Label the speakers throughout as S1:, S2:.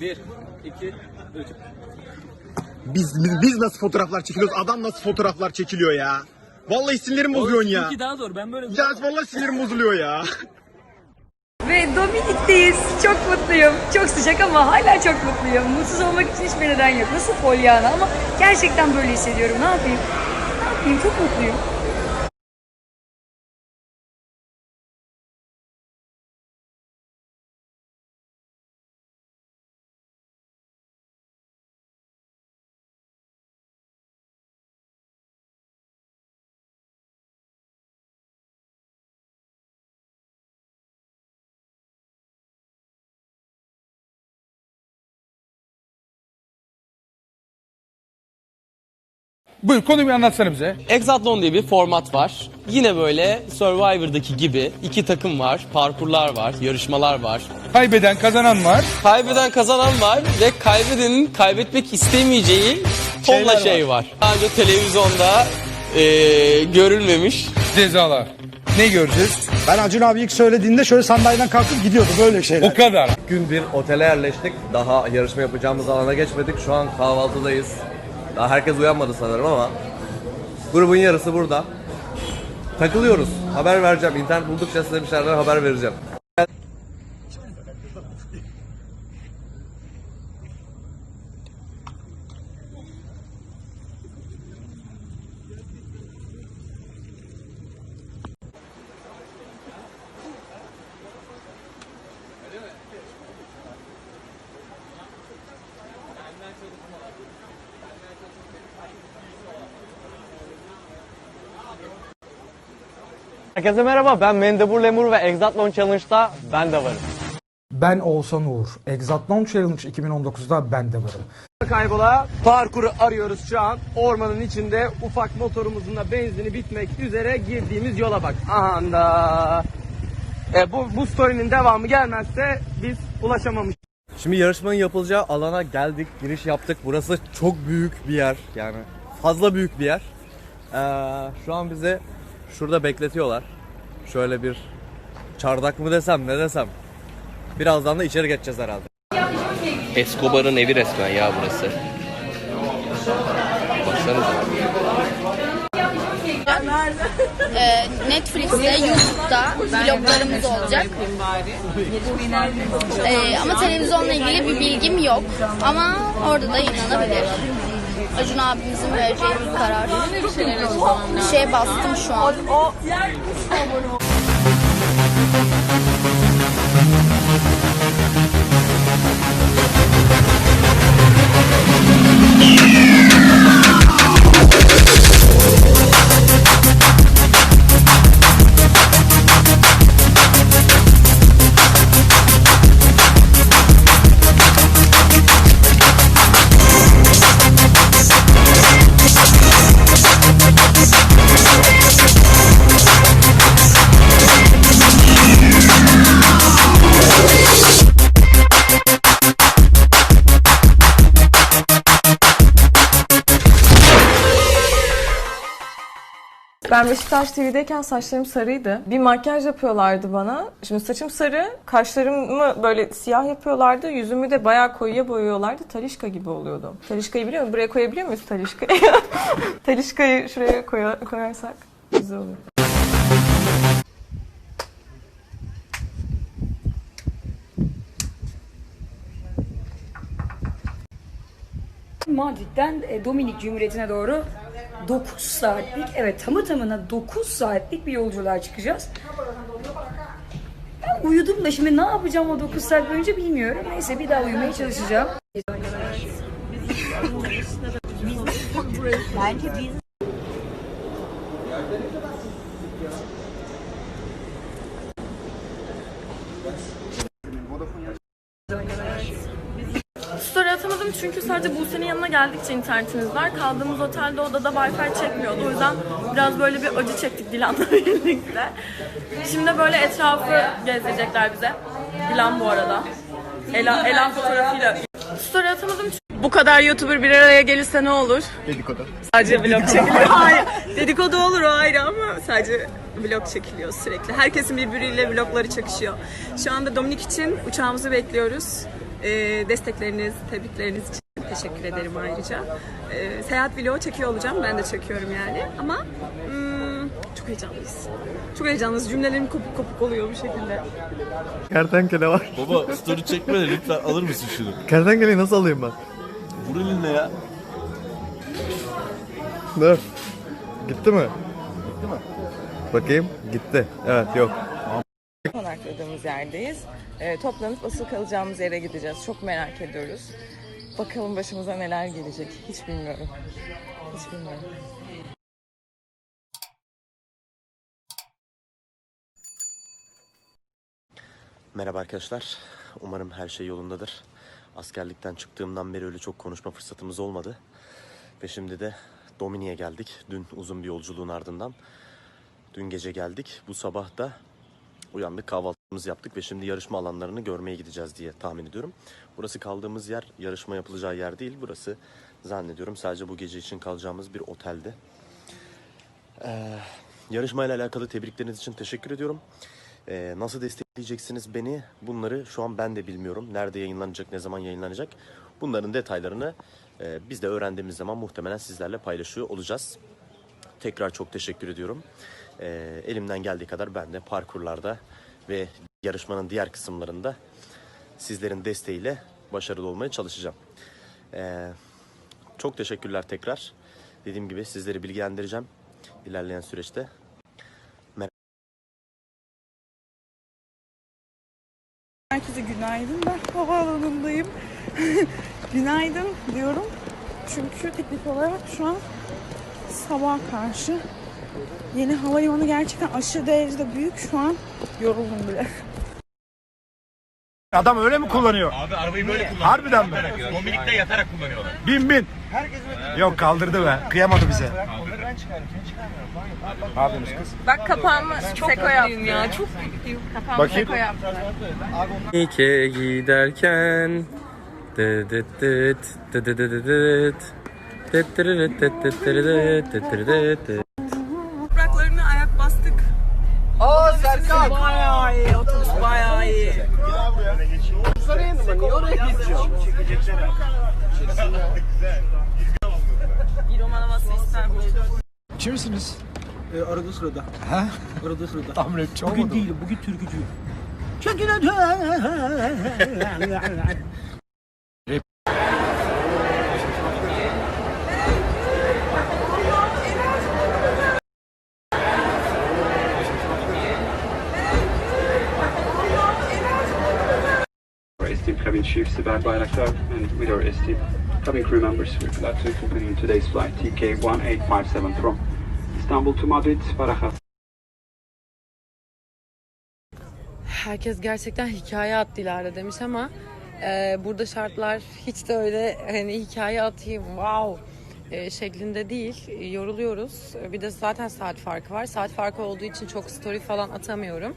S1: Bir, iki, üç.
S2: Biz, biz nasıl fotoğraflar çekiliyoruz? Adam nasıl fotoğraflar çekiliyor ya? Vallahi sinirlerim bozuyorsun ya.
S1: İki daha zor. Ben böyle
S2: Ya vallahi sinirim bozuluyor ya.
S3: Ve Dominik'teyiz. Çok mutluyum. Çok sıcak ama hala çok mutluyum. Mutsuz olmak için hiçbir neden yok. Nasıl Pollyanna ama gerçekten böyle hissediyorum. Ne yapayım? Ne yapayım? Çok mutluyum.
S4: Buyur konuyu bir anlatsana bize.
S5: Exatlon diye bir format var. Yine böyle Survivor'daki gibi iki takım var, parkurlar var, yarışmalar var.
S4: Kaybeden kazanan var.
S5: Kaybeden kazanan var ve kaybedenin kaybetmek istemeyeceği tonla
S4: Şeyler
S5: şey var. Daha önce televizyonda eee, görülmemiş
S4: Cezalar. Ne göreceğiz?
S6: Ben Acun abi ilk söylediğinde şöyle sandalyeden kalkıp gidiyordu böyle şeyler.
S4: O kadar.
S7: gün bir otele yerleştik. Daha yarışma yapacağımız alana geçmedik. Şu an kahvaltıdayız. Daha herkes uyanmadı sanırım ama grubun yarısı burada. Takılıyoruz. Haber vereceğim. İnternet buldukça size bir şeylerden haber vereceğim.
S5: Herkese merhaba ben Mendebur Lemur ve Exatlon Challenge'da ben de varım.
S6: Ben Oğuzhan Uğur. Exatlon Challenge 2019'da ben de varım.
S7: Kaybola parkuru arıyoruz şu an. Ormanın içinde ufak motorumuzun da benzini bitmek üzere girdiğimiz yola bak. Aha da. E, bu, bu story'nin devamı gelmezse biz ulaşamamış. Şimdi yarışmanın yapılacağı alana geldik, giriş yaptık. Burası çok büyük bir yer yani fazla büyük bir yer. Ee, şu an bizi şurada bekletiyorlar. Şöyle bir çardak mı desem ne desem. Birazdan da içeri geçeceğiz herhalde.
S5: Escobar'ın evi resmen ya burası. Baksanıza.
S8: Ee, Netflix'te, YouTube'da vloglarımız olacak. Ee, ama televizyonla ilgili bir bilgim yok. Ama orada da inanabilir. Acun abimizin vereceği bir karar. Şeye bastım şu an.
S9: Ben Beşiktaş TV'deyken saçlarım sarıydı. Bir makyaj yapıyorlardı bana. Şimdi saçım sarı, kaşlarımı böyle siyah yapıyorlardı. Yüzümü de bayağı koyuya boyuyorlardı. Talişka gibi oluyordum. Talişka'yı biliyor musun? Buraya koyabiliyor muyuz Talişka'yı? Talişka'yı şuraya koya- koyarsak güzel olur.
S3: Madrid'den e, Dominik Cumhuriyeti'ne doğru 9 saatlik, evet tamı tamına 9 saatlik bir yolculuğa çıkacağız. Ben uyudum da şimdi ne yapacağım o 9 saat boyunca bilmiyorum. Neyse bir daha uyumaya çalışacağım.
S9: Story atamadım çünkü sadece Buse'nin yanına geldikçe internetimiz var. Kaldığımız otelde odada wifi çekmiyordu. O yüzden biraz böyle bir acı çektik Dilan'la birlikte. Şimdi böyle etrafı gezdirecekler bize. Dilan bu arada. Ela, Ela fotoğrafıyla. Story atamadım çünkü
S10: Bu kadar YouTuber bir araya gelirse ne olur?
S2: Dedikodu.
S10: Sadece vlog çekiliyor. Hayır. Dedikodu olur o ayrı ama sadece vlog çekiliyor sürekli. Herkesin birbiriyle vlogları çakışıyor. Şu anda Dominik için uçağımızı bekliyoruz. Ee, destekleriniz, tebrikleriniz için teşekkür ederim ayrıca. Ee, seyahat vlogu çekiyor olacağım. Ben de çekiyorum yani. Ama hmm, çok heyecanlıyız. Çok heyecanlıyız. Cümlelerim kopuk kopuk oluyor bu şekilde.
S2: Kertenkele var.
S11: Baba story çekme de lütfen alır mısın şunu?
S2: Kertenkeleyi nasıl alayım ben?
S11: Vur elinle ya.
S2: Dur. Gitti mi? Gitti mi? Bakayım. Gitti. Evet yok.
S10: Konakladığımız yerdeyiz. Ee, toplanıp asıl kalacağımız yere gideceğiz. Çok merak ediyoruz. Bakalım başımıza neler gelecek. Hiç bilmiyorum. Hiç bilmiyorum.
S12: Merhaba arkadaşlar. Umarım her şey yolundadır. Askerlikten çıktığımdan beri öyle çok konuşma fırsatımız olmadı. Ve şimdi de Domini'ye geldik. Dün uzun bir yolculuğun ardından. Dün gece geldik. Bu sabah da uyandık kahvaltımızı yaptık ve şimdi yarışma alanlarını görmeye gideceğiz diye tahmin ediyorum. Burası kaldığımız yer yarışma yapılacağı yer değil. Burası zannediyorum sadece bu gece için kalacağımız bir otelde. Ee, yarışmayla alakalı tebrikleriniz için teşekkür ediyorum. Ee, nasıl destekleyeceksiniz beni? Bunları şu an ben de bilmiyorum. Nerede yayınlanacak, ne zaman yayınlanacak? Bunların detaylarını e, biz de öğrendiğimiz zaman muhtemelen sizlerle paylaşıyor olacağız. Tekrar çok teşekkür ediyorum. Ee, elimden geldiği kadar ben de parkurlarda ve yarışmanın diğer kısımlarında sizlerin desteğiyle başarılı olmaya çalışacağım. Ee, çok teşekkürler tekrar. Dediğim gibi sizleri bilgilendireceğim ilerleyen süreçte.
S10: Herkese günaydın. Ben havaalanındayım. günaydın diyorum. Çünkü teknik olarak şu an sabah karşı. Yeni havalimanı gerçekten aşırı derecede büyük. Şu an yoruldum bile.
S2: Adam öyle mi kullanıyor? Abi arabayı böyle kullanıyor. Harbiden mi? Dominik'te yatarak kullanıyorlar. Bin bin. Yok kaldırdı be. Kıyamadı bize. Ne yapıyorsunuz kız?
S10: Bak kapağımı Seko yaptım ya. Çok mutluyum. Kapağımı
S2: Bakayım.
S10: Seko yaptım.
S5: İke giderken dıt dıt dıt dıt dıt dıt dıt. Dıt dıt dıt dırırıt dıt dırırıt dıt.
S10: Serkan. Bayağı iyi. Otobüs bayağı iyi. Bir roman havası ister bu.
S1: Kimsiniz? Ee, arada sırada. He? Arada sırada. Tam rapçi Bugün değil, bugün türkücü.
S13: esteemed cabin chief Sibel Bayraktar and our esteemed cabin crew members, we're glad to accompany you on today's flight TK1857 from Istanbul to Madrid, Barajas.
S10: Herkes gerçekten hikaye at Dilara demiş ama e, burada şartlar hiç de öyle hani hikaye atayım wow e, şeklinde değil. Yoruluyoruz. Bir de zaten saat farkı var. Saat farkı olduğu için çok story falan atamıyorum.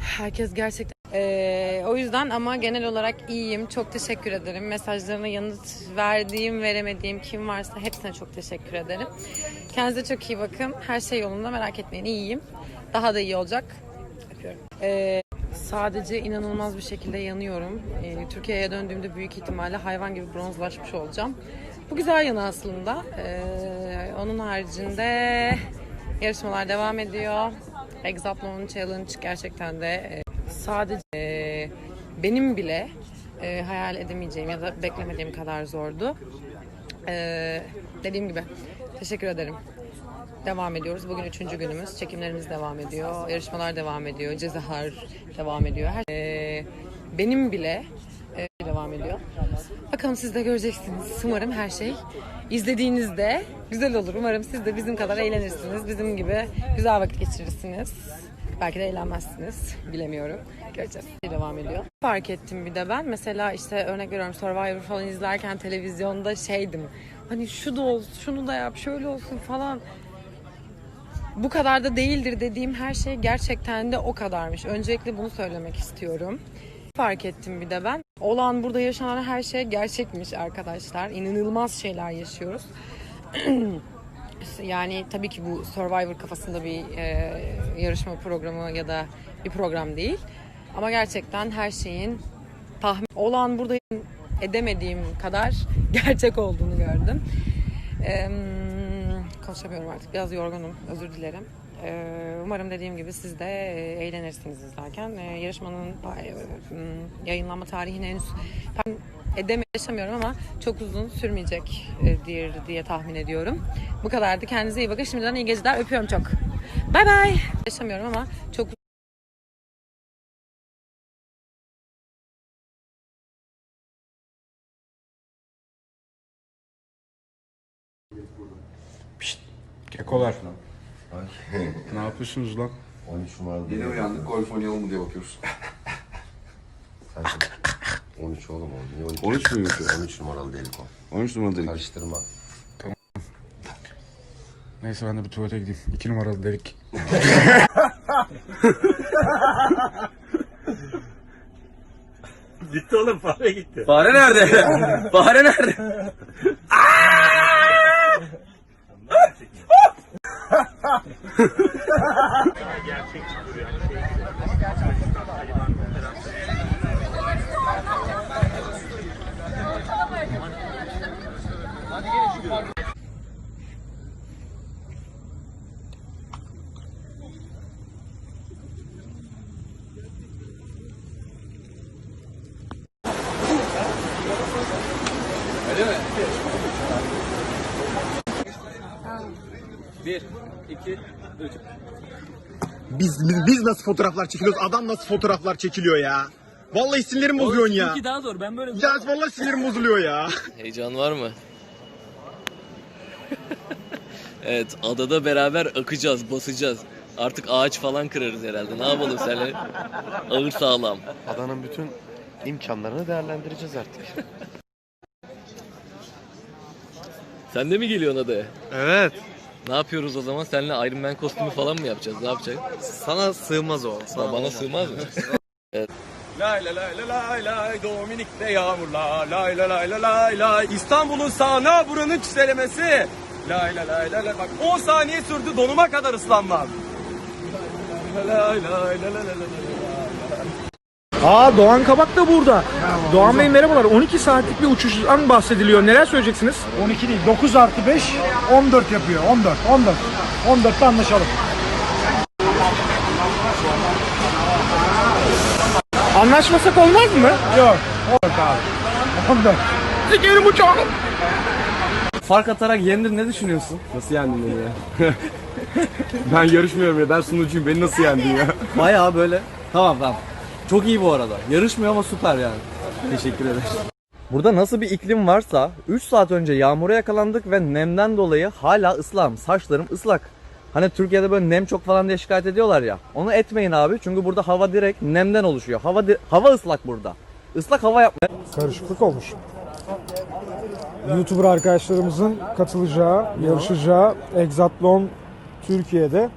S10: Herkes gerçekten e, o yüzden ama genel olarak iyiyim. Çok teşekkür ederim. Mesajlarına yanıt verdiğim, veremediğim kim varsa hepsine çok teşekkür ederim. Kendinize çok iyi bakın. Her şey yolunda merak etmeyin. iyiyim. Daha da iyi olacak. Öpüyorum. E, sadece inanılmaz bir şekilde yanıyorum. E, Türkiye'ye döndüğümde büyük ihtimalle hayvan gibi bronzlaşmış olacağım. Bu güzel yanı aslında. E, onun haricinde yarışmalar devam ediyor. Exatlon Challenge gerçekten de e, sadece e, benim bile e, hayal edemeyeceğim ya da beklemediğim kadar zordu. E, dediğim gibi teşekkür ederim. Devam ediyoruz. Bugün üçüncü günümüz. Çekimlerimiz devam ediyor. Yarışmalar devam ediyor. Cezalar devam ediyor. Her, e, benim bile e, devam ediyor. Bakalım siz de göreceksiniz. Umarım her şey izlediğinizde güzel olur. Umarım siz de bizim kadar eğlenirsiniz. Bizim gibi güzel vakit geçirirsiniz. Belki de eğlenmezsiniz. Bilemiyorum. Göreceğiz. Devam ediyor. Fark ettim bir de ben. Mesela işte örnek veriyorum Survivor falan izlerken televizyonda şeydim. Hani şu da olsun, şunu da yap, şöyle olsun falan bu kadar da değildir dediğim her şey gerçekten de o kadarmış. Öncelikle bunu söylemek istiyorum. Fark ettim bir de ben. Olan burada yaşanan her şey gerçekmiş arkadaşlar. İnanılmaz şeyler yaşıyoruz. yani tabii ki bu Survivor kafasında bir e, yarışma programı ya da bir program değil. Ama gerçekten her şeyin tahmin olan burada edemediğim kadar gerçek olduğunu gördüm. Eee, konuşamıyorum artık. Biraz yorgunum. Özür dilerim. Eee, umarım dediğim gibi siz de e, eğlenirsiniz izlerken. Eee, yarışmanın e, yayınlanma tarihini henüz edeme yaşamıyorum ama çok uzun sürmeyecek e, diye, diye tahmin ediyorum. Bu kadardı. Kendinize iyi bakın. Şimdiden iyi geceler. Öpüyorum çok. Bay bay. Yaşamıyorum ama çok
S2: Kekolar. ne yapıyorsunuz lan?
S14: 13 numaralı.
S15: Yeni uyandık golf oynayalım mı diye bakıyoruz.
S14: 13 oğlum o. Niye 12?
S15: 13 mü yapıyor?
S14: 13 numaralı delik o.
S15: 13 numara dedik.
S14: Karıştırma.
S2: Neyse ben de bir tuvalete gideyim. 2 numaralı delik.
S11: Gitti oğlum fare gitti.
S7: Fare nerede? Fare nerede? Bir, iki, üç.
S2: Biz, biz, biz nasıl fotoğraflar çekiliyoruz? Adam nasıl fotoğraflar çekiliyor ya? Vallahi sinirlerim bozuyorsun ya.
S7: daha zor. Ben böyle
S2: Ya vallahi sinirim bozuluyor ya.
S16: Heyecan var mı? evet adada beraber akacağız, basacağız. Artık ağaç falan kırarız herhalde. Ne yapalım seninle? Ağır sağlam.
S12: Adanın bütün imkanlarını değerlendireceğiz artık.
S16: Sen de mi geliyorsun adaya?
S12: Evet.
S16: Ne yapıyoruz o zaman? Seninle Iron Man kostümü falan mı yapacağız? Ne yapacağız?
S12: Sana sığmaz o.
S16: Bana, bana sığmaz mı?
S7: Lay lay lay lay lay lay Dominik'te yağmurlar lay lay lay lay lay lay İstanbul'un sağına buranın çiselemesi Lay lay lay lay lay bak 10 saniye sürdü donuma kadar ıslanmam Lay lay lay lay lay lay lay
S6: Aa Doğan Kabak da burada. Doğan Bey merhabalar. 12 saatlik bir uçuştan bahsediliyor. Neler söyleyeceksiniz?
S2: 12 değil 9 artı 5 14 yapıyor 14 14. 14'te anlaşalım.
S6: Anlaşmasak olmaz mı?
S2: Yok 14 abi. 14.
S6: Sikerim uçağım.
S7: Fark atarak yendin ne düşünüyorsun? Nasıl yendin beni ya? ben yarışmıyorum ya ben sunucuyum beni nasıl yendin ya? Baya böyle. Tamam tamam. Çok iyi bu arada. Yarışmıyor ama süper yani. Teşekkür ederim. Burada nasıl bir iklim varsa 3 saat önce yağmura yakalandık ve nemden dolayı hala ıslahım. Saçlarım ıslak. Hani Türkiye'de böyle nem çok falan diye şikayet ediyorlar ya. Onu etmeyin abi çünkü burada hava direkt nemden oluşuyor. Hava di- hava ıslak burada. Islak hava yapmaya
S6: Karışıklık olmuş. YouTuber arkadaşlarımızın katılacağı, yarışacağı Exatlon Türkiye'de,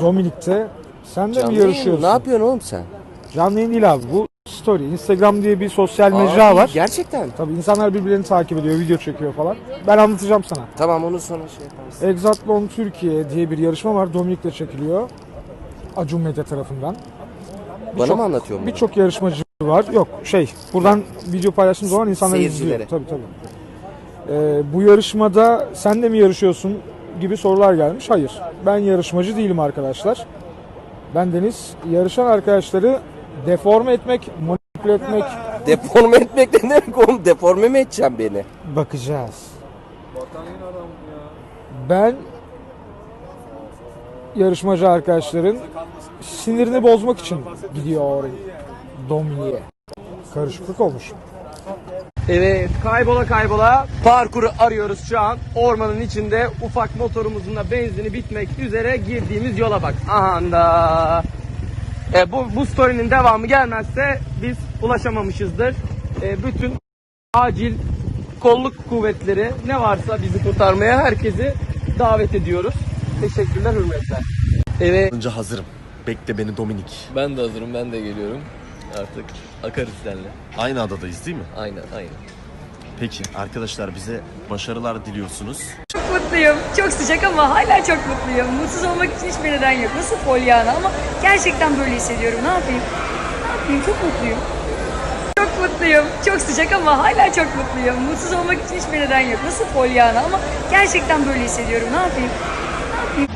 S6: Dominik'te. Sen de mi yarışıyorsun?
S7: Ne yapıyorsun oğlum sen?
S6: Canlı yayın değil abi. Bu story. Instagram diye bir sosyal mecra var.
S7: Gerçekten.
S6: Tabii insanlar birbirlerini takip ediyor, video çekiyor falan. Ben anlatacağım sana.
S7: Tamam onu sonra şey yaparız.
S6: Exatlon Türkiye diye bir yarışma var. Dominik'te çekiliyor. Acun Medya tarafından. Birçok-
S7: anlatıyorsun bunu?
S6: Birçok yarışmacı var. Yok şey buradan video paylaştığım zaman insanlar
S7: Seyircilere.
S6: izliyor. Tabii tabii. Ee, bu yarışmada sen de mi yarışıyorsun gibi sorular gelmiş. Hayır. Ben yarışmacı değilim arkadaşlar. Ben Deniz yarışan arkadaşları deforme etmek, manipüle etmek
S7: Deforme etmek ne demek oğlum? Deforme mi edeceğim beni?
S6: bakacağız. Ben yarışmacı arkadaşların sinirini bozmak için gidiyor oraya. Dominik'e. Karışıklık olmuş.
S7: Evet kaybola kaybola parkuru arıyoruz şu an. Ormanın içinde ufak motorumuzun da benzini bitmek üzere girdiğimiz yola bak. Aha da. E, bu, bu story'nin devamı gelmezse biz ulaşamamışızdır. E, bütün acil kolluk kuvvetleri ne varsa bizi kurtarmaya herkesi davet ediyoruz. Teşekkürler hürmetler. Evet.
S12: Önce hazırım. Bekle beni Dominik.
S16: Ben de hazırım, ben de geliyorum. Artık akarız seninle.
S12: Aynı adadayız değil mi?
S16: Aynen aynen.
S12: Peki arkadaşlar bize başarılar diliyorsunuz.
S17: Mutluyum. Çok sıcak ama hala çok mutluyum. Mutsuz olmak için hiçbir neden yok. Nasıl Pollyanna ama gerçekten böyle hissediyorum. Ne yapayım? Ne yapayım? Çok mutluyum. Çok mutluyum. Çok sıcak ama hala çok mutluyum. Mutsuz olmak için hiçbir neden yok. Nasıl Pollyanna ama gerçekten böyle hissediyorum. Ne yapayım? Ne yapayım?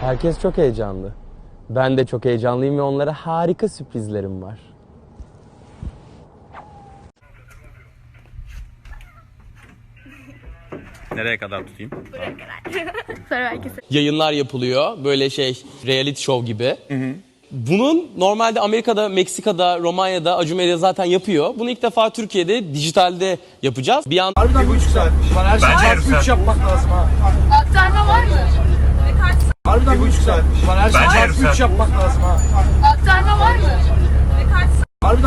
S5: Herkes çok heyecanlı. Ben de çok heyecanlıyım ve onlara harika sürprizlerim var.
S18: Nereye kadar tutayım?
S8: Sonra herkese.
S5: Yayınlar yapılıyor. Böyle şey reality show gibi. Bunun normalde Amerika'da, Meksika'da, Romanya'da Acun Medya zaten yapıyor. Bunu ilk defa Türkiye'de dijitalde yapacağız. Bir an
S6: Harbiden bir buçuk saat. Bana her şey çarpı 3 yapmak lazım ha.
S8: Aktarma var mı?
S6: Harbiden bir buçuk saat. Bana her şey çarpı 3 yapmak lazım ha.
S8: Aktarma var mı?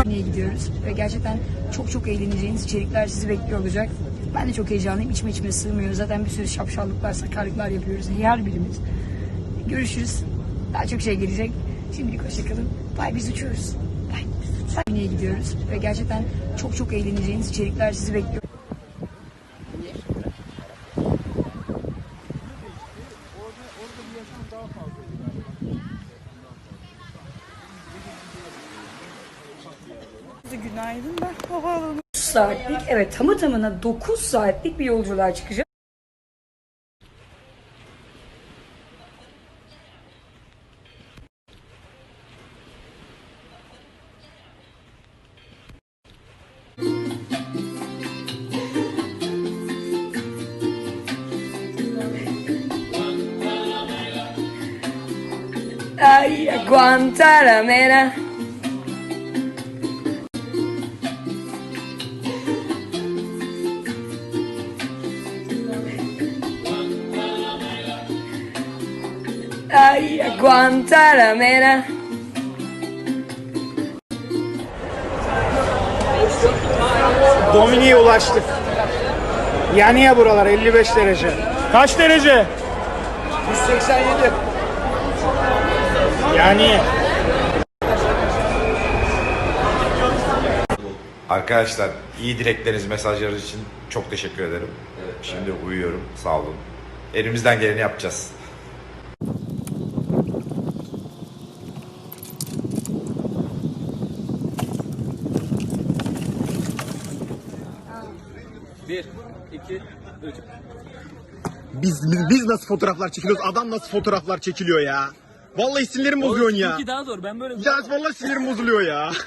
S17: Niye gidiyoruz ve gerçekten çok çok eğleneceğiniz içerikler sizi bekliyor olacak. Ben de çok heyecanlıyım. İçime içime sığmıyor. Zaten bir sürü şapşallıklar, sakarlıklar yapıyoruz. Her birimiz. Görüşürüz. Daha çok şey gelecek. Şimdilik hoşçakalın. Bay biz uçuyoruz. Bay. Niye gidiyoruz ve gerçekten çok çok eğleneceğiniz içerikler sizi bekliyor. Saatlik, evet tamı tamına 9 saatlik bir yolculuğa çıkacağız. Ay, Guantanamera. Guantanamera.
S6: Domini'ye ulaştık. Yani ya buralar 55 derece. Kaç derece? 187. Yani
S18: Arkadaşlar iyi dilekleriniz, mesajlarınız için çok teşekkür ederim. Şimdi uyuyorum. Sağ olun. Elimizden geleni yapacağız.
S5: Bir, iki, üç.
S18: Biz, biz nasıl fotoğraflar çekiliyoruz? Adam nasıl fotoğraflar çekiliyor ya? Vallahi sinirlerim bozuyorsun ya.
S5: daha zor. Ben böyle
S18: Ya vallahi sinirim bozuluyor ya.